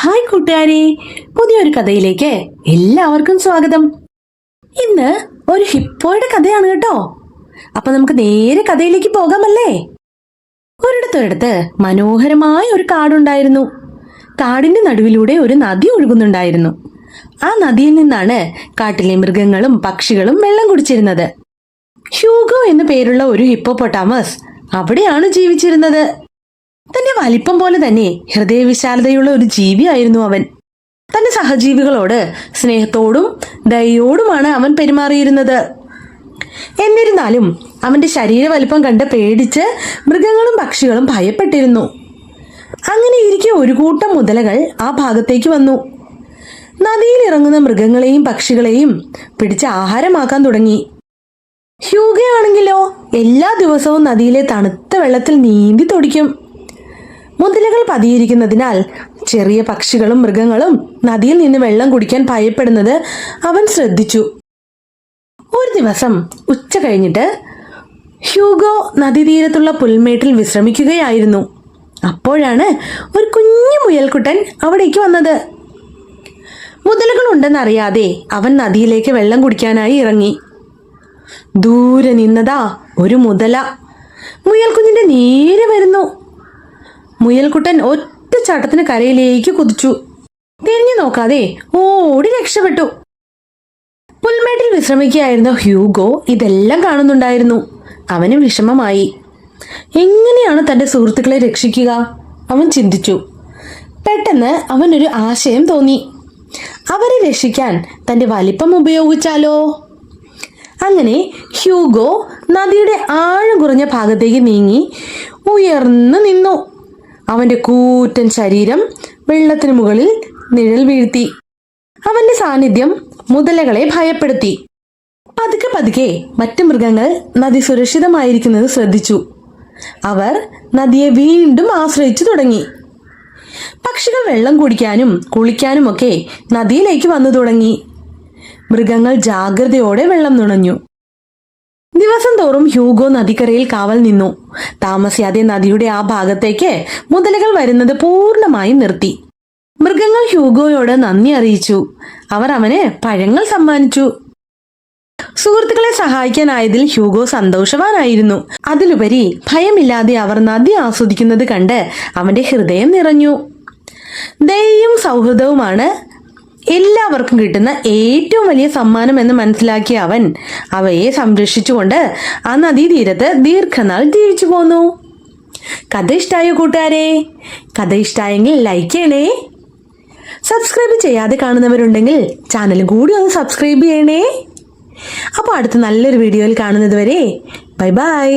Hi കൂട്ടുകാരെ പുതിയൊരു കഥയിലേക്ക് എല്ലാവർക്കും സ്വാഗതം. ഇന്ന് ഒരു ഹിപ്പോയുടെ കഥയാണ് കേട്ടോ. അപ്പൊ നമുക്ക് നേരെ കഥയിലേക്ക് പോകാമല്ലേ? ഒരിടത്തൊരിടത്ത് മനോഹരമായ ഒരു കാടുണ്ടായിരുന്നു. കാടിന്റെ നടുവിലൂടെ ഒരു നദി ഒഴുകുന്നുണ്ടായിരുന്നു. ആ നദിയിൽ നിന്നാണ് കാട്ടിലെ മൃഗങ്ങളും പക്ഷികളും വെള്ളം കുടിച്ചിരുന്നത്. ഹ്യൂഗോ എന്നു പേരുള്ള ഒരു ഹിപ്പോപ്പൊട്ടാമസ് അവിടെയാണ് ജീവിച്ചിരുന്നത്. തന്റെ വലിപ്പം പോലെ തന്നെ ഹൃദയവിശാലതയുള്ള ഒരു ജീവിയായിരുന്നു അവൻ. തന്റെ സഹജീവികളോട് സ്നേഹത്തോടും ദയോടുമാണ് അവൻ പെരുമാറിയിരുന്നത്. എന്നിരുന്നാലും അവന്റെ ശരീര വലിപ്പം കണ്ട് പേടിച്ച് മൃഗങ്ങളും പക്ഷികളും ഭയപ്പെട്ടിരുന്നു. അങ്ങനെ ഇരിക്കെ ഒരു കൂട്ടം മുതലകൾ ആ ഭാഗത്തേക്ക് വന്നു. നദിയിൽ ഇറങ്ങുന്ന മൃഗങ്ങളെയും പക്ഷികളെയും പിടിച്ച് ആഹാരമാക്കാൻ തുടങ്ങി. ഹ്യൂഗയാണെങ്കിലോ എല്ലാ ദിവസവും നദിയിലെ തണുത്ത വെള്ളത്തിൽ നീന്തി തുടിക്കും. മുതലകൾ പതിയിരിക്കുന്നതിനാൽ ചെറിയ പക്ഷികളും മൃഗങ്ങളും നദിയിൽ നിന്ന് വെള്ളം കുടിക്കാൻ ഭയപ്പെടുന്നത് അവൻ ശ്രദ്ധിച്ചു. ഒരു ദിവസം ഉച്ച കഴിഞ്ഞിട്ട് ഹ്യൂഗോ നദീതീരത്തുള്ള പുൽമേട്ടിൽ വിശ്രമിക്കുകയായിരുന്നു. അപ്പോഴാണ് ഒരു കുഞ്ഞു മുയൽക്കുട്ടൻ അവിടേക്ക് വന്നത്. മുതലകൾ ഉണ്ടെന്നറിയാതെ അവൻ നദിയിലേക്ക് വെള്ളം കുടിക്കാനായി ഇറങ്ങി. ദൂരെ നിന്നതാ ഒരു മുതല. മുയൽക്കുഞ്ഞിന്റെ നേരെ വരുന്നു. മുയൽക്കുട്ടൻ ഒറ്റ ചാട്ടത്തിന് കരയിലേക്ക് കുതിച്ചു. തിരിഞ്ഞു നോക്കാതെ ഓടി രക്ഷപ്പെട്ടു. പുൽമേട്ടിൽ വിശ്രമിക്കുകയായിരുന്ന ഹ്യൂഗോ ഇതെല്ലാം കാണുന്നുണ്ടായിരുന്നു. അവന് വിഷമമായി. എങ്ങനെയാണ് തന്റെ സുഹൃത്തുക്കളെ രക്ഷിക്കുക? അവൻ ചിന്തിച്ചു. പെട്ടെന്ന് അവനൊരു ആശയം തോന്നി. അവരെ രക്ഷിക്കാൻ തന്റെ വലിപ്പം ഉപയോഗിച്ചാലോ? അങ്ങനെ ഹ്യൂഗോ നദിയുടെ ആഴം കുറഞ്ഞ ഭാഗത്തേക്ക് നീങ്ങി ഉയർന്നു നിന്നു. അവന്റെ കൂറ്റൻ ശരീരം വെള്ളത്തിനു മുകളിൽ നിഴൽ വീഴ്ത്തി. അവന്റെ സാന്നിധ്യം മുതലകളെ ഭയപ്പെടുത്തി. പതുക്കെ പതുക്കെ മറ്റു മൃഗങ്ങൾ നദി സുരക്ഷിതമായിരിക്കുന്നത് ശ്രദ്ധിച്ചു. അവർ നദിയെ വീണ്ടും ആശ്രയിച്ചു തുടങ്ങി. പക്ഷികൾ വെള്ളം കുടിക്കാനും കുളിക്കാനും ഒക്കെ നദിയിലേക്ക് വന്നു തുടങ്ങി. മൃഗങ്ങൾ ജാഗ്രതയോടെ വെള്ളം നുണഞ്ഞു. ദിവസം തോറും ഹ്യൂഗോ നദിക്കരയിൽ കാവൽ നിന്നു. താമസിയാതെ നദിയുടെ ആ ഭാഗത്തേക്ക് മുതലകൾ വരുന്നത് പൂർണമായും നിർത്തി. മൃഗങ്ങൾ ഹ്യൂഗോയോട് നന്ദി അറിയിച്ചു. അവർ അവന് പഴങ്ങൾ സമ്മാനിച്ചു. സുഹൃത്തുക്കളെ സഹായിക്കാനായതിൽ ഹ്യൂഗോ സന്തോഷവാനായിരുന്നു. അതിലുപരി ഭയമില്ലാതെ അവർ നദി ആസ്വദിക്കുന്നത് കണ്ട് അവന്റെ ഹൃദയം നിറഞ്ഞു. ദയയും സൗഹൃദവുമാണ് എല്ലാവർക്കും കിട്ടുന്ന ഏറ്റവും വലിയ സമ്മാനം എന്ന് മനസ്സിലാക്കിയ അവൻ അവയെ സംരക്ഷിച്ചുകൊണ്ട് ആ നദീതീരത്ത് ദീർഘനാൾ ജീവിച്ചു പോന്നു. കഥ ഇഷ്ടായോ കൂട്ടുകാരെ? കഥ ഇഷ്ടായെങ്കിൽ ലൈക്ക് ചെയ്യണേ. സബ്സ്ക്രൈബ് ചെയ്യാതെ കാണുന്നവരുണ്ടെങ്കിൽ ചാനൽ കൂടി ഒന്ന് സബ്സ്ക്രൈബ് ചെയ്യണേ. അപ്പോൾ അടുത്ത നല്ലൊരു വീഡിയോയിൽ കാണുന്നത് വരെ ബൈ ബൈ